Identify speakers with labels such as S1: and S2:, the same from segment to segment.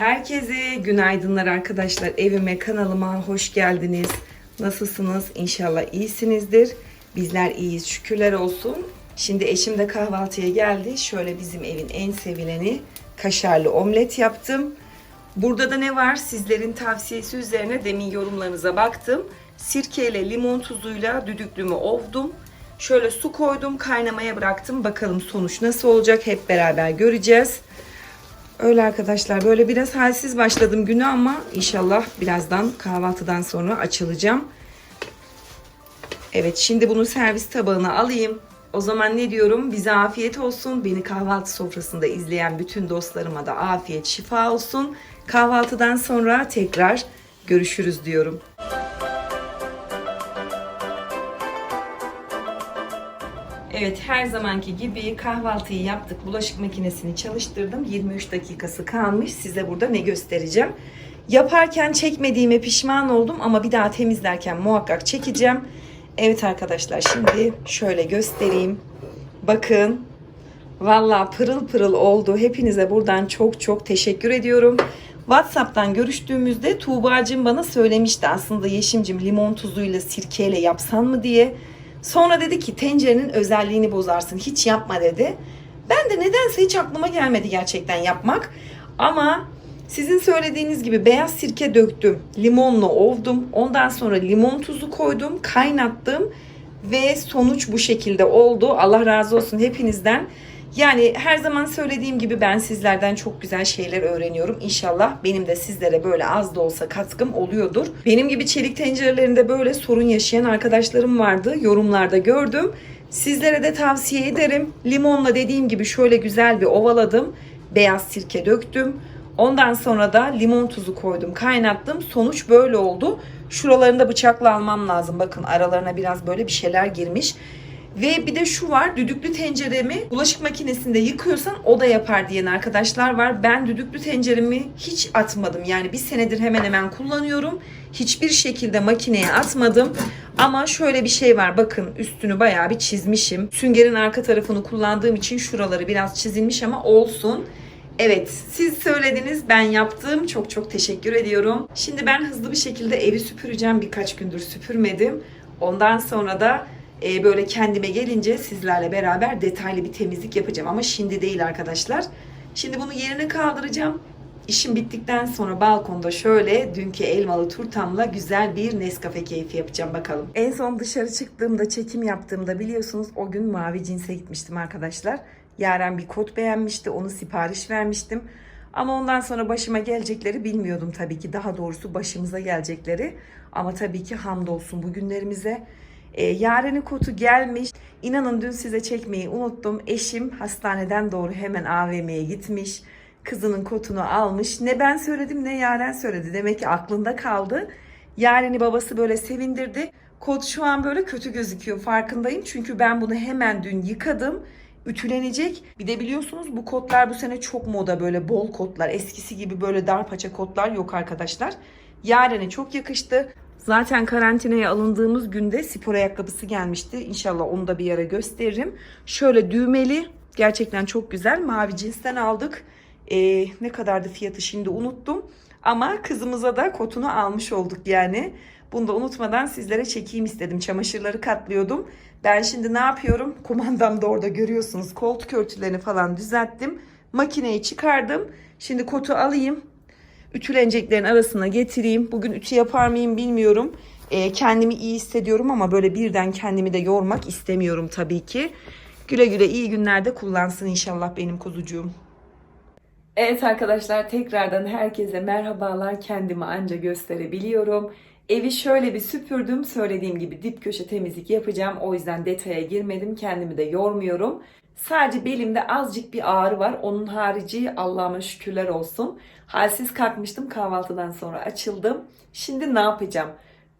S1: Herkese günaydınlar arkadaşlar. Evime, kanalıma hoş geldiniz. Nasılsınız? İnşallah iyisinizdir. Bizler iyiyiz. Şükürler olsun. Şimdi eşim de kahvaltıya geldi. Şöyle bizim evin en sevileni kaşarlı omlet yaptım. Burada da ne var? Sizlerin tavsiyesi üzerine demin yorumlarınıza baktım. Sirkeyle limon tuzuyla düdüklümü ovdum. Şöyle su koydum, kaynamaya bıraktım. Bakalım sonuç nasıl olacak hep beraber göreceğiz. Öyle arkadaşlar böyle biraz halsiz başladım günü ama inşallah birazdan kahvaltıdan sonra açılacağım. Evet şimdi bunu servis tabağına alayım. O zaman ne diyorum? Bize afiyet olsun. Beni kahvaltı sofrasında izleyen bütün dostlarıma da afiyet, şifa olsun. Kahvaltıdan sonra tekrar görüşürüz diyorum. Evet her zamanki gibi kahvaltıyı yaptık. Bulaşık makinesini çalıştırdım. 23 dakikası kalmış. Size burada ne göstereceğim. Yaparken çekmediğime pişman oldum ama bir daha temizlerken muhakkak çekeceğim. Evet arkadaşlar şimdi şöyle göstereyim. Bakın. Valla pırıl pırıl oldu. Hepinize buradan çok çok teşekkür ediyorum. WhatsApp'tan görüştüğümüzde Tuğba'cığım bana söylemişti aslında Yeşimcim limon tuzuyla sirkeyle yapsan mı diye. Sonra dedi ki tencerenin özelliğini bozarsın hiç yapma dedi. Ben de nedense hiç aklıma gelmedi gerçekten yapmak. Ama sizin söylediğiniz gibi beyaz sirke döktüm. Limonla ovdum. Ondan sonra limon tuzu koydum. Kaynattım. Ve sonuç bu şekilde oldu. Allah razı olsun hepinizden. Yani her zaman söylediğim gibi ben sizlerden çok güzel şeyler öğreniyorum. İnşallah benim de sizlere böyle az da olsa katkım oluyordur. Benim gibi çelik tencerelerinde böyle sorun yaşayan arkadaşlarım vardı. Yorumlarda gördüm. Sizlere de tavsiye ederim. Limonla dediğim gibi şöyle güzel bir ovaladım. Beyaz sirke döktüm. Ondan sonra da limon tuzu koydum, kaynattım. Sonuç böyle oldu. Şuralarını da bıçakla almam lazım. Bakın aralarına biraz böyle bir şeyler girmiş. Ve bir de şu var düdüklü tenceremi bulaşık makinesinde yıkıyorsan o da yapar diyen arkadaşlar var. Ben düdüklü tenceremi hiç atmadım. Yani bir senedir hemen hemen kullanıyorum. Hiçbir şekilde makineye atmadım. Ama şöyle bir şey var bakın üstünü bayağı bir çizmişim. Süngerin arka tarafını kullandığım için şuraları biraz çizilmiş ama olsun. Evet siz söylediniz ben yaptım. Çok çok teşekkür ediyorum. Şimdi ben hızlı bir şekilde evi süpüreceğim. Birkaç gündür süpürmedim. Ondan sonra da e, böyle kendime gelince sizlerle beraber detaylı bir temizlik yapacağım. Ama şimdi değil arkadaşlar. Şimdi bunu yerine kaldıracağım. İşim bittikten sonra balkonda şöyle dünkü elmalı turtamla güzel bir Nescafe keyfi yapacağım bakalım. En son dışarı çıktığımda çekim yaptığımda biliyorsunuz o gün mavi cinse gitmiştim arkadaşlar. Yaren bir kot beğenmişti onu sipariş vermiştim. Ama ondan sonra başıma gelecekleri bilmiyordum tabii ki. Daha doğrusu başımıza gelecekleri. Ama tabii ki hamdolsun bugünlerimize. E, Yaren'in kotu gelmiş. İnanın dün size çekmeyi unuttum. Eşim hastaneden doğru hemen AVM'ye gitmiş. Kızının kotunu almış. Ne ben söyledim ne Yaren söyledi. Demek ki aklında kaldı. Yaren'i babası böyle sevindirdi. Kot şu an böyle kötü gözüküyor farkındayım. Çünkü ben bunu hemen dün yıkadım. Ütülenecek. Bir de biliyorsunuz bu kotlar bu sene çok moda böyle bol kotlar. Eskisi gibi böyle dar paça kotlar yok arkadaşlar. Yaren'e çok yakıştı. Zaten karantinaya alındığımız günde spor ayakkabısı gelmişti. İnşallah onu da bir ara gösteririm. Şöyle düğmeli. Gerçekten çok güzel. Mavi cinsten aldık. Ee, ne kadardı fiyatı şimdi unuttum. Ama kızımıza da kotunu almış olduk yani. Bunu da unutmadan sizlere çekeyim istedim. Çamaşırları katlıyordum. Ben şimdi ne yapıyorum? Kumandam da orada görüyorsunuz. Koltuk örtülerini falan düzelttim. Makineyi çıkardım. Şimdi kotu alayım ütüleneceklerin arasına getireyim. Bugün ütü yapar mıyım bilmiyorum. Ee, kendimi iyi hissediyorum ama böyle birden kendimi de yormak istemiyorum tabii ki. Güle güle iyi günlerde kullansın inşallah benim kuzucuğum. Evet arkadaşlar tekrardan herkese merhabalar. Kendimi anca gösterebiliyorum. Evi şöyle bir süpürdüm. Söylediğim gibi dip köşe temizlik yapacağım. O yüzden detaya girmedim. Kendimi de yormuyorum. Sadece belimde azıcık bir ağrı var. Onun harici Allah'ıma şükürler olsun. Halsiz kalkmıştım kahvaltıdan sonra açıldım. Şimdi ne yapacağım?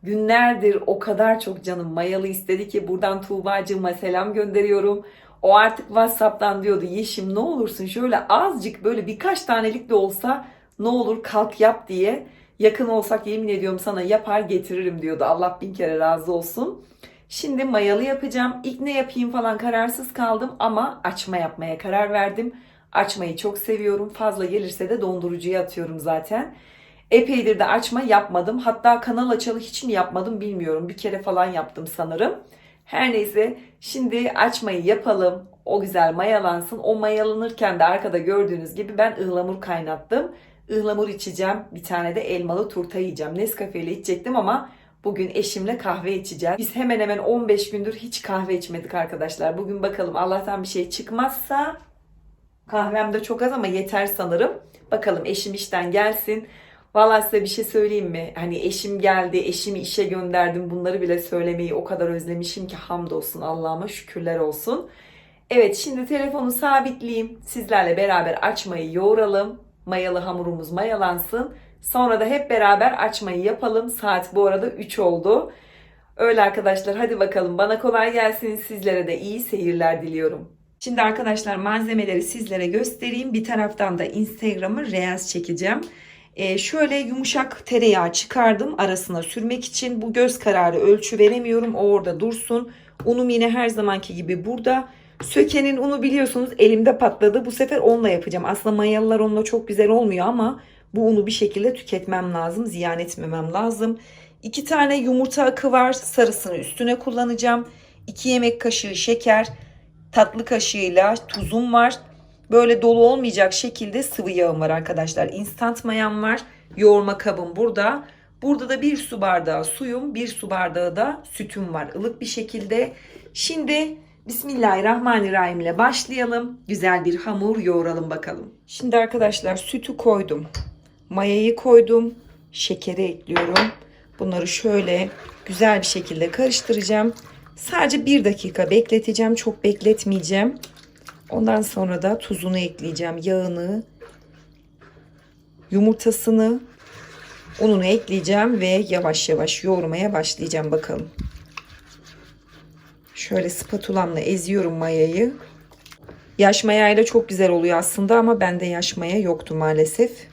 S1: Günlerdir o kadar çok canım mayalı istedi ki buradan Tuğba'cığıma selam gönderiyorum. O artık Whatsapp'tan diyordu Yeşim ne olursun şöyle azıcık böyle birkaç tanelik de olsa ne olur kalk yap diye. Yakın olsak yemin ediyorum sana yapar getiririm diyordu. Allah bin kere razı olsun. Şimdi mayalı yapacağım. İlk ne yapayım falan kararsız kaldım ama açma yapmaya karar verdim. Açmayı çok seviyorum. Fazla gelirse de dondurucuya atıyorum zaten. Epeydir de açma yapmadım. Hatta kanal açalı hiç mi yapmadım bilmiyorum. Bir kere falan yaptım sanırım. Her neyse şimdi açmayı yapalım. O güzel mayalansın. O mayalanırken de arkada gördüğünüz gibi ben ıhlamur kaynattım. Ihlamur içeceğim. Bir tane de elmalı turta yiyeceğim. Nescafe ile içecektim ama bugün eşimle kahve içeceğiz. Biz hemen hemen 15 gündür hiç kahve içmedik arkadaşlar. Bugün bakalım Allah'tan bir şey çıkmazsa kahvem de çok az ama yeter sanırım. Bakalım eşim işten gelsin. Vallahi size bir şey söyleyeyim mi? Hani eşim geldi, eşimi işe gönderdim. Bunları bile söylemeyi o kadar özlemişim ki hamdolsun Allah'ıma şükürler olsun. Evet şimdi telefonu sabitleyeyim. Sizlerle beraber açmayı yoğuralım. Mayalı hamurumuz mayalansın. Sonra da hep beraber açmayı yapalım. Saat bu arada 3 oldu. Öyle arkadaşlar hadi bakalım bana kolay gelsin. Sizlere de iyi seyirler diliyorum. Şimdi arkadaşlar malzemeleri sizlere göstereyim. Bir taraftan da Instagram'a Reels çekeceğim. Ee, şöyle yumuşak tereyağı çıkardım arasına sürmek için. Bu göz kararı ölçü veremiyorum. O orada dursun. Unum yine her zamanki gibi burada. Sökenin unu biliyorsunuz elimde patladı. Bu sefer onunla yapacağım. Aslında mayalılar onunla çok güzel olmuyor ama bu unu bir şekilde tüketmem lazım. Ziyan etmemem lazım. İki tane yumurta akı var. Sarısını üstüne kullanacağım. 2 yemek kaşığı şeker. Tatlı kaşığıyla tuzum var. Böyle dolu olmayacak şekilde sıvı yağım var arkadaşlar. Instant mayam var. Yoğurma kabım burada. Burada da bir su bardağı suyum, bir su bardağı da sütüm var ılık bir şekilde. Şimdi Bismillahirrahmanirrahim ile başlayalım. Güzel bir hamur yoğuralım bakalım. Şimdi arkadaşlar sütü koydum. Mayayı koydum. Şekeri ekliyorum. Bunları şöyle güzel bir şekilde karıştıracağım. Sadece bir dakika bekleteceğim. Çok bekletmeyeceğim. Ondan sonra da tuzunu ekleyeceğim. Yağını, yumurtasını, ununu ekleyeceğim ve yavaş yavaş yoğurmaya başlayacağım bakalım. Şöyle spatulamla eziyorum mayayı. Yaş mayayla çok güzel oluyor aslında ama bende yaş maya yoktu maalesef.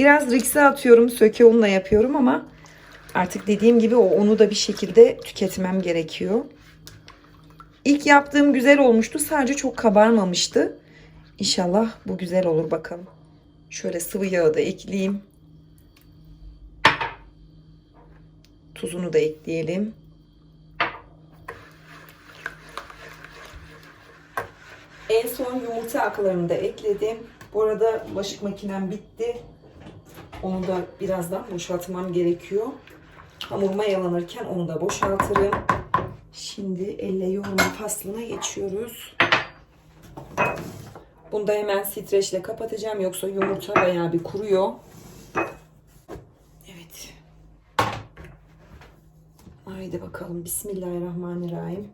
S1: Biraz rikse atıyorum, söke unla yapıyorum ama artık dediğim gibi o unu da bir şekilde tüketmem gerekiyor. İlk yaptığım güzel olmuştu. Sadece çok kabarmamıştı. İnşallah bu güzel olur bakalım. Şöyle sıvı yağı da ekleyeyim. Tuzunu da ekleyelim. En son yumurta aklarını da ekledim. Bu arada bulaşık makinem bitti. Onu da birazdan boşaltmam gerekiyor. Hamur mayalanırken onu da boşaltırım. Şimdi elle yoğurma faslına geçiyoruz. Bunu da hemen streçle kapatacağım. Yoksa yumurta bayağı bir kuruyor. Evet. Haydi bakalım. Bismillahirrahmanirrahim.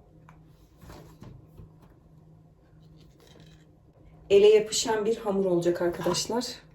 S1: Ele yapışan bir hamur olacak arkadaşlar.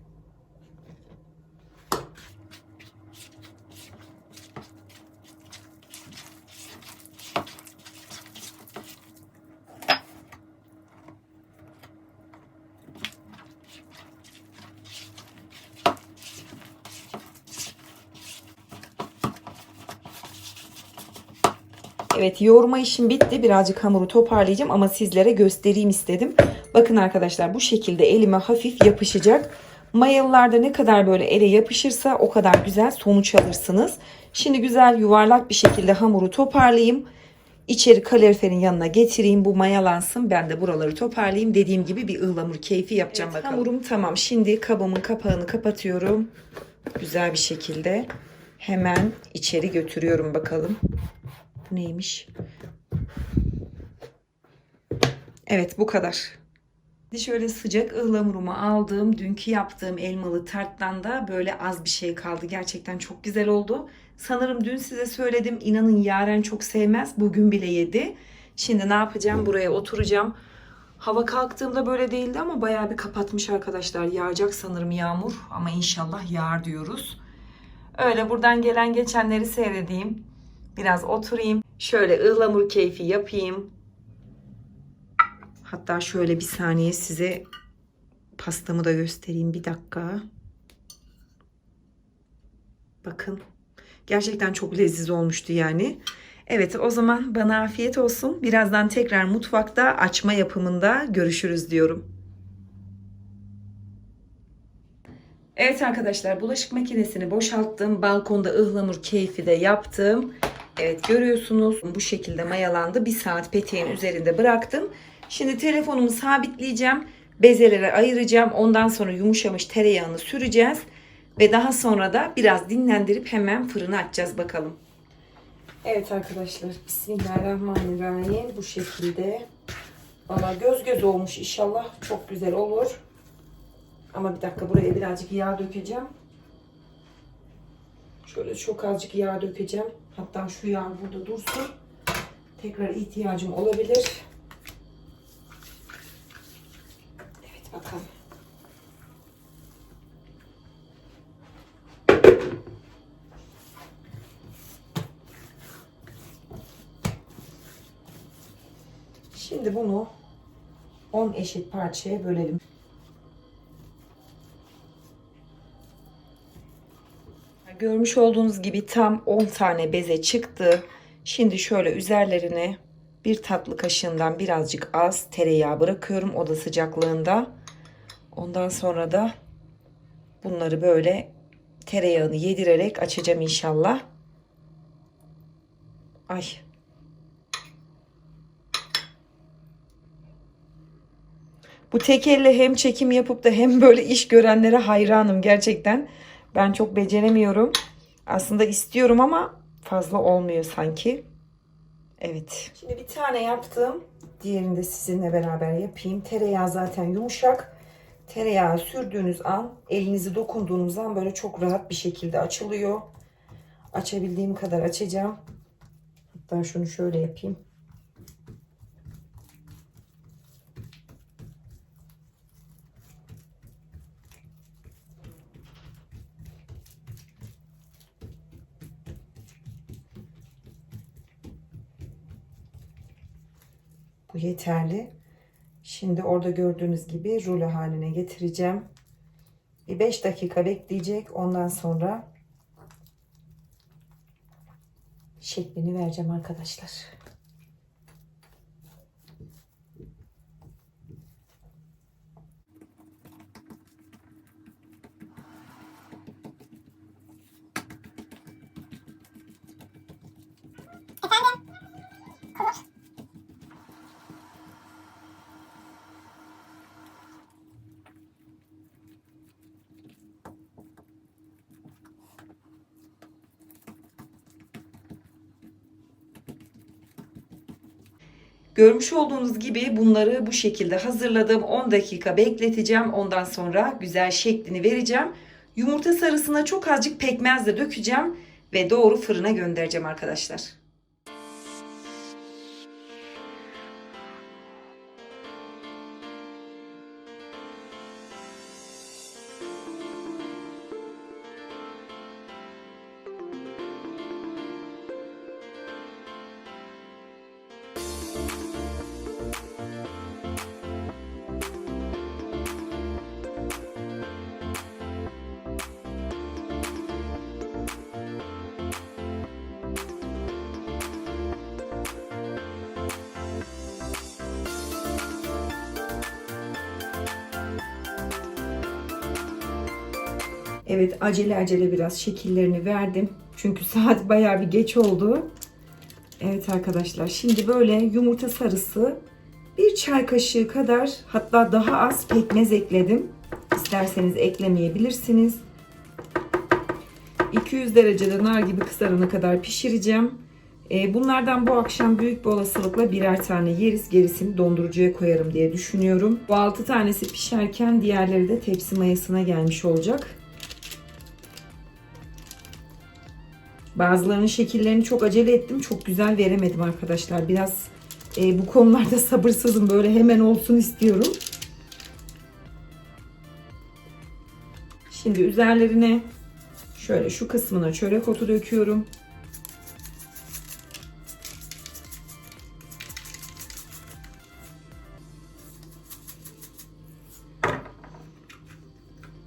S1: Evet yoğurma işim bitti. Birazcık hamuru toparlayacağım ama sizlere göstereyim istedim. Bakın arkadaşlar bu şekilde elime hafif yapışacak. Mayalılarda ne kadar böyle ele yapışırsa o kadar güzel sonuç alırsınız. Şimdi güzel yuvarlak bir şekilde hamuru toparlayayım. İçeri kaloriferin yanına getireyim. Bu mayalansın. Ben de buraları toparlayayım. Dediğim gibi bir ıhlamur keyfi yapacağım
S2: Evet,
S1: bakalım. Hamurum tamam. Şimdi kabımın kapağını kapatıyorum. Güzel bir şekilde. Hemen içeri götürüyorum bakalım. Bu neymiş? Evet bu kadar. Şöyle sıcak ıhlamurumu aldım. Dünkü yaptığım elmalı tarttan da böyle az bir şey kaldı. Gerçekten çok güzel oldu. Sanırım dün size söyledim. İnanın Yaren çok sevmez. Bugün bile yedi. Şimdi ne yapacağım? Buraya oturacağım. Hava kalktığımda böyle değildi ama bayağı bir kapatmış arkadaşlar. Yağacak sanırım yağmur ama inşallah yağar diyoruz. Öyle buradan gelen geçenleri seyredeyim. Biraz oturayım. Şöyle ıhlamur keyfi yapayım. Hatta şöyle bir saniye size pastamı da göstereyim. Bir dakika. Bakın. Gerçekten çok leziz olmuştu yani. Evet o zaman bana afiyet olsun. Birazdan tekrar mutfakta açma yapımında görüşürüz diyorum. Evet arkadaşlar bulaşık makinesini boşalttım. Balkonda ıhlamur keyfi de yaptım. Evet görüyorsunuz bu şekilde mayalandı. Bir saat peteğin üzerinde bıraktım. Şimdi telefonumu sabitleyeceğim. Bezelere ayıracağım. Ondan sonra yumuşamış tereyağını süreceğiz. Ve daha sonra da biraz dinlendirip hemen fırına açacağız bakalım. Evet arkadaşlar Bismillahirrahmanirrahim bu şekilde. Valla göz göz olmuş inşallah çok güzel olur. Ama bir dakika buraya birazcık yağ dökeceğim. Şöyle çok azıcık yağ dökeceğim. Hatta şu yağ burada dursun. Tekrar ihtiyacım olabilir. Evet bakalım. Şimdi bunu 10 eşit parçaya bölelim. Görmüş olduğunuz gibi tam 10 tane beze çıktı. Şimdi şöyle üzerlerine bir tatlı kaşığından birazcık az tereyağı bırakıyorum oda sıcaklığında. Ondan sonra da bunları böyle tereyağını yedirerek açacağım inşallah. Ay. Bu tek elle hem çekim yapıp da hem böyle iş görenlere hayranım gerçekten. Ben çok beceremiyorum. Aslında istiyorum ama fazla olmuyor sanki. Evet. Şimdi bir tane yaptım. Diğerini de sizinle beraber yapayım. Tereyağı zaten yumuşak. Tereyağı sürdüğünüz an, elinizi dokunduğunuz an böyle çok rahat bir şekilde açılıyor. Açabildiğim kadar açacağım. Hatta şunu şöyle yapayım. Bu yeterli. Şimdi orada gördüğünüz gibi rulo haline getireceğim. Bir 5 dakika bekleyecek. Ondan sonra şeklini vereceğim arkadaşlar. Görmüş olduğunuz gibi bunları bu şekilde hazırladım. 10 dakika bekleteceğim. Ondan sonra güzel şeklini vereceğim. Yumurta sarısına çok azıcık pekmez de dökeceğim ve doğru fırına göndereceğim arkadaşlar. Evet acele acele biraz şekillerini verdim. Çünkü saat bayağı bir geç oldu. Evet arkadaşlar şimdi böyle yumurta sarısı bir çay kaşığı kadar hatta daha az pekmez ekledim. İsterseniz eklemeyebilirsiniz. 200 derecede nar gibi kızarana kadar pişireceğim. Ee, Bunlardan bu akşam büyük bir olasılıkla birer tane yeriz. Gerisini dondurucuya koyarım diye düşünüyorum. Bu 6 tanesi pişerken diğerleri de tepsi mayasına gelmiş olacak. Bazılarının şekillerini çok acele ettim. Çok güzel veremedim arkadaşlar. Biraz e, bu konularda sabırsızım. Böyle hemen olsun istiyorum. Şimdi üzerlerine şöyle şu kısmına çörek otu döküyorum.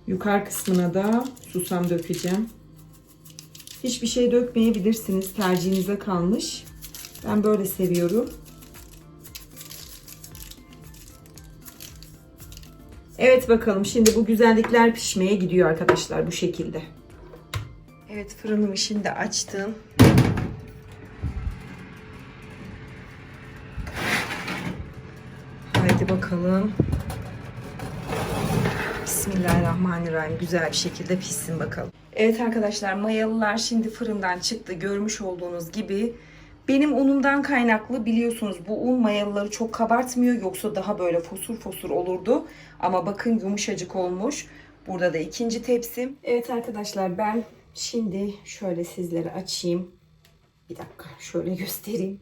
S1: Yukarı kısmına da susam dökeceğim. Hiçbir şey dökmeyebilirsiniz. Tercihinize kalmış. Ben böyle seviyorum. Evet bakalım şimdi bu güzellikler pişmeye gidiyor arkadaşlar bu şekilde. Evet fırınımı şimdi açtım. Haydi bakalım. Bismillahirrahmanirrahim. Güzel bir şekilde pişsin bakalım. Evet arkadaşlar mayalılar şimdi fırından çıktı. Görmüş olduğunuz gibi. Benim unumdan kaynaklı biliyorsunuz bu un mayalıları çok kabartmıyor. Yoksa daha böyle fosur fosur olurdu. Ama bakın yumuşacık olmuş. Burada da ikinci tepsim. Evet arkadaşlar ben şimdi şöyle sizlere açayım. Bir dakika şöyle göstereyim.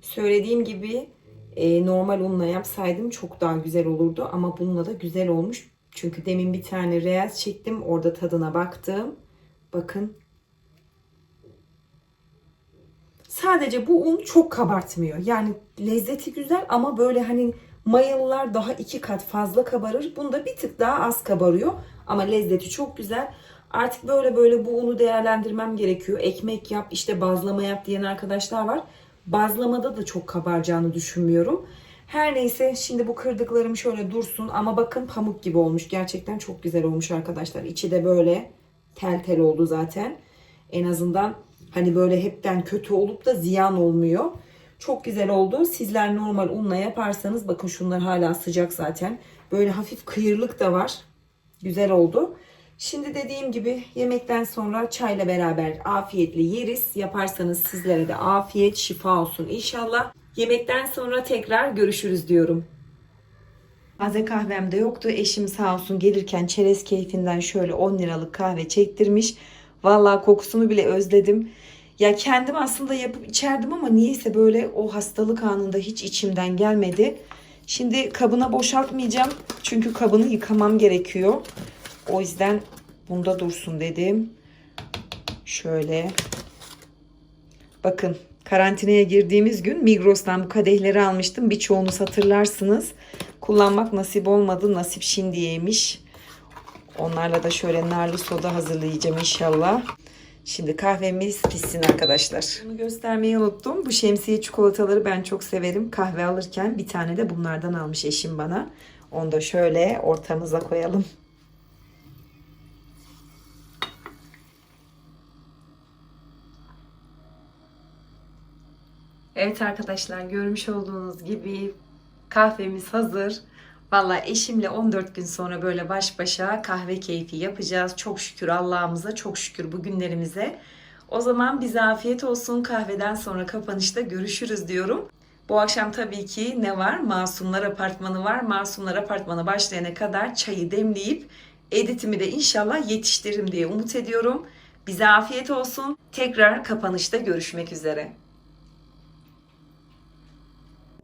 S1: Söylediğim gibi e, normal unla yapsaydım çok daha güzel olurdu. Ama bununla da güzel olmuş. Çünkü demin bir tane reels çektim. Orada tadına baktım. Bakın. Sadece bu un çok kabartmıyor. Yani lezzeti güzel ama böyle hani mayalılar daha iki kat fazla kabarır. Bunda bir tık daha az kabarıyor. Ama lezzeti çok güzel. Artık böyle böyle bu unu değerlendirmem gerekiyor. Ekmek yap, işte bazlama yap diyen arkadaşlar var. Bazlamada da çok kabaracağını düşünmüyorum. Her neyse şimdi bu kırdıklarım şöyle dursun ama bakın pamuk gibi olmuş. Gerçekten çok güzel olmuş arkadaşlar. İçi de böyle tel tel oldu zaten. En azından hani böyle hepten kötü olup da ziyan olmuyor. Çok güzel oldu. Sizler normal unla yaparsanız bakın şunlar hala sıcak zaten. Böyle hafif kıyırlık da var. Güzel oldu. Şimdi dediğim gibi yemekten sonra çayla beraber afiyetle yeriz. Yaparsanız sizlere de afiyet, şifa olsun inşallah. Yemekten sonra tekrar görüşürüz diyorum. Taze kahvem de yoktu. Eşim sağ olsun gelirken çerez keyfinden şöyle 10 liralık kahve çektirmiş. Vallahi kokusunu bile özledim. Ya kendim aslında yapıp içerdim ama niyeyse böyle o hastalık anında hiç içimden gelmedi. Şimdi kabına boşaltmayacağım. Çünkü kabını yıkamam gerekiyor. O yüzden bunda dursun dedim. Şöyle. Bakın karantinaya girdiğimiz gün Migros'tan bu kadehleri almıştım. Birçoğunuz hatırlarsınız. Kullanmak nasip olmadı. Nasip şimdiyeymiş. Onlarla da şöyle narlı soda hazırlayacağım inşallah. Şimdi kahvemiz pişsin arkadaşlar. Bunu göstermeyi unuttum. Bu şemsiye çikolataları ben çok severim. Kahve alırken bir tane de bunlardan almış eşim bana. Onu da şöyle ortamıza koyalım. Evet arkadaşlar görmüş olduğunuz gibi kahvemiz hazır. Valla eşimle 14 gün sonra böyle baş başa kahve keyfi yapacağız. Çok şükür Allah'ımıza, çok şükür bugünlerimize. O zaman bize afiyet olsun. Kahveden sonra kapanışta görüşürüz diyorum. Bu akşam tabii ki ne var? Masumlar Apartmanı var. Masumlar Apartmanı başlayana kadar çayı demleyip editimi de inşallah yetiştiririm diye umut ediyorum. Bize afiyet olsun. Tekrar kapanışta görüşmek üzere.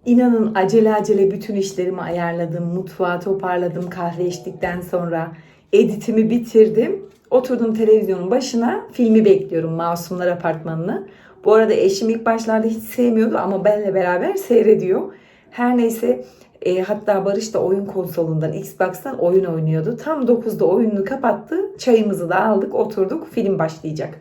S1: İnanın acele acele bütün işlerimi ayarladım, mutfağı toparladım kahve içtikten sonra. Editimi bitirdim. Oturdum televizyonun başına filmi bekliyorum Masumlar Apartmanı'nı. Bu arada eşim ilk başlarda hiç sevmiyordu ama benle beraber seyrediyor. Her neyse e, hatta Barış da oyun konsolundan Xbox'tan oyun oynuyordu. Tam 9'da oyununu kapattı. Çayımızı da aldık oturduk film başlayacak.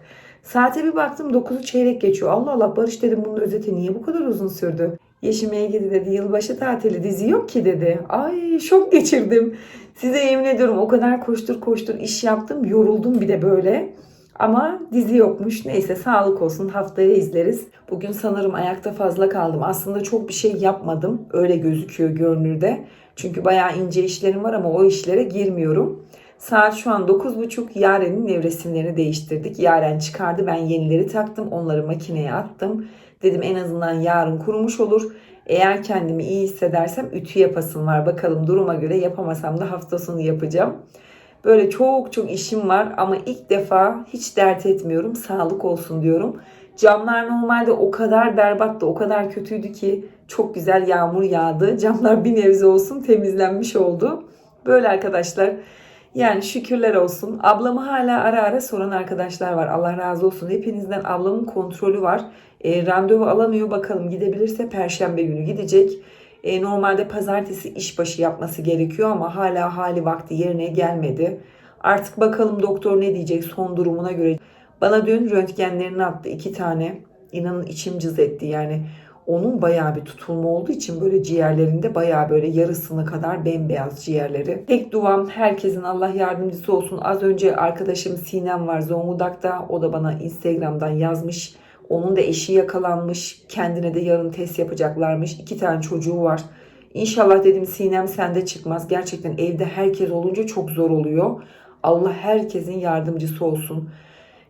S1: Saate bir baktım 9'u çeyrek geçiyor. Allah Allah Barış dedim bunun özeti niye bu kadar uzun sürdü? Yeşim ilgili dedi yılbaşı tatili dizi yok ki dedi. Ay şok geçirdim. Size yemin ediyorum o kadar koştur koştur iş yaptım yoruldum bir de böyle. Ama dizi yokmuş. Neyse sağlık olsun haftaya izleriz. Bugün sanırım ayakta fazla kaldım. Aslında çok bir şey yapmadım. Öyle gözüküyor görünürde. Çünkü bayağı ince işlerim var ama o işlere girmiyorum. Saat şu an 9.30. Yaren'in nevresimlerini değiştirdik. Yaren çıkardı. Ben yenileri taktım. Onları makineye attım. Dedim en azından yarın kurumuş olur. Eğer kendimi iyi hissedersem ütü yapasım var. Bakalım duruma göre yapamasam da hafta sonu yapacağım. Böyle çok çok işim var ama ilk defa hiç dert etmiyorum. Sağlık olsun diyorum. Camlar normalde o kadar berbattı, o kadar kötüydü ki çok güzel yağmur yağdı. Camlar bir nebze olsun temizlenmiş oldu. Böyle arkadaşlar. Yani şükürler olsun. Ablamı hala ara ara soran arkadaşlar var. Allah razı olsun. Hepinizden ablamın kontrolü var. E, randevu alamıyor. Bakalım gidebilirse perşembe günü gidecek. E, normalde pazartesi işbaşı yapması gerekiyor ama hala hali vakti yerine gelmedi. Artık bakalım doktor ne diyecek son durumuna göre. Bana dün röntgenlerini attı iki tane. inanın içim cız etti. Yani onun bayağı bir tutulma olduğu için böyle ciğerlerinde bayağı böyle yarısına kadar bembeyaz ciğerleri. Tek duam herkesin Allah yardımcısı olsun. Az önce arkadaşım Sinem var Zonguldak'ta. O da bana Instagram'dan yazmış. Onun da eşi yakalanmış. Kendine de yarın test yapacaklarmış. İki tane çocuğu var. İnşallah dedim Sinem sende çıkmaz. Gerçekten evde herkes olunca çok zor oluyor. Allah herkesin yardımcısı olsun.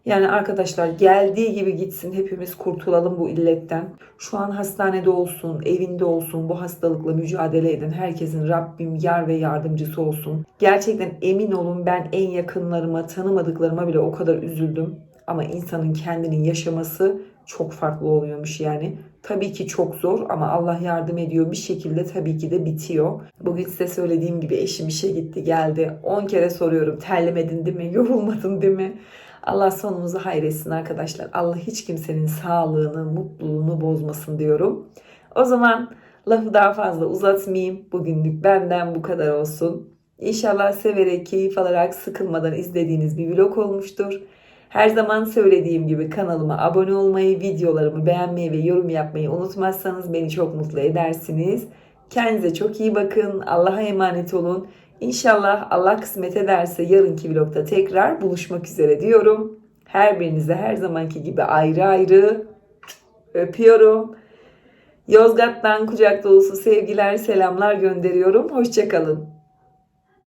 S1: Yani arkadaşlar geldiği gibi gitsin hepimiz kurtulalım bu illetten. Şu an hastanede olsun, evinde olsun bu hastalıkla mücadele eden herkesin Rabbim yar ve yardımcısı olsun. Gerçekten emin olun ben en yakınlarıma, tanımadıklarıma bile o kadar üzüldüm. Ama insanın kendinin yaşaması çok farklı oluyormuş yani. Tabii ki çok zor ama Allah yardım ediyor. Bir şekilde tabii ki de bitiyor. Bugün size söylediğim gibi eşim işe gitti geldi. 10 kere soruyorum terlemedin değil mi? Yorulmadın değil mi? Allah sonumuzu hayretsin arkadaşlar. Allah hiç kimsenin sağlığını, mutluluğunu bozmasın diyorum. O zaman lafı daha fazla uzatmayayım. Bugünlük benden bu kadar olsun. İnşallah severek, keyif alarak, sıkılmadan izlediğiniz bir vlog olmuştur. Her zaman söylediğim gibi kanalıma abone olmayı, videolarımı beğenmeyi ve yorum yapmayı unutmazsanız beni çok mutlu edersiniz. Kendinize çok iyi bakın. Allah'a emanet olun. İnşallah Allah kısmet ederse yarınki vlogda tekrar buluşmak üzere diyorum. Her birinize her zamanki gibi ayrı ayrı öpüyorum. Yozgat'tan kucak dolusu sevgiler, selamlar gönderiyorum. Hoşçakalın.